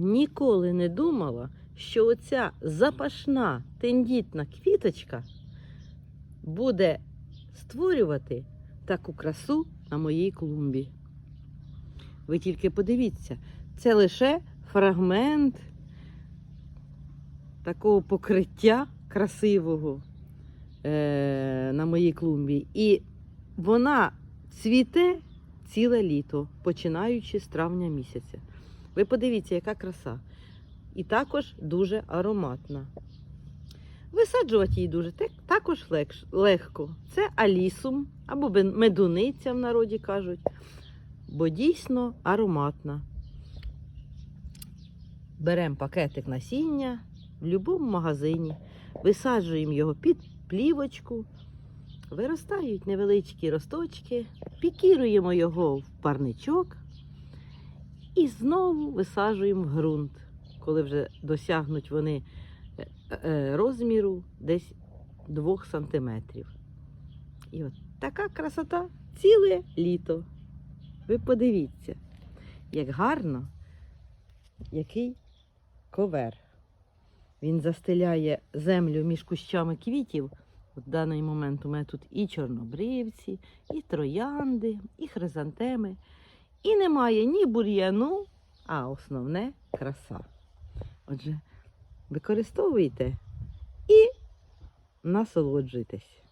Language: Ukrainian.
ніколи не думала, що оця запашна тендітна квіточка буде створювати таку красу на моїй клумбі. Ви тільки подивіться, це лише фрагмент такого покриття красивого е- на моїй клумбі. І вона цвіте ціле літо, починаючи з травня місяця. Ви подивіться, яка краса. І також дуже ароматна. Висаджувати її дуже також легко. Це алісум або медуниця в народі кажуть, бо дійсно ароматна. Беремо пакетик насіння в будь-якому магазині, висаджуємо його під плівочку, виростають невеличкі росточки, пікіруємо його в парничок і знову висаджуємо в ґрунт, коли вже досягнуть вони е, е, розміру десь 2 сантиметрів. І от така красота ціле літо. Ви подивіться, як гарно, який ковер. Він застеляє землю між кущами квітів. От в даний момент у мене тут і чорнобривці, і троянди, і хризантеми. І немає ні бур'яну, а основне краса. Отже, використовуйте і насолоджуйтесь.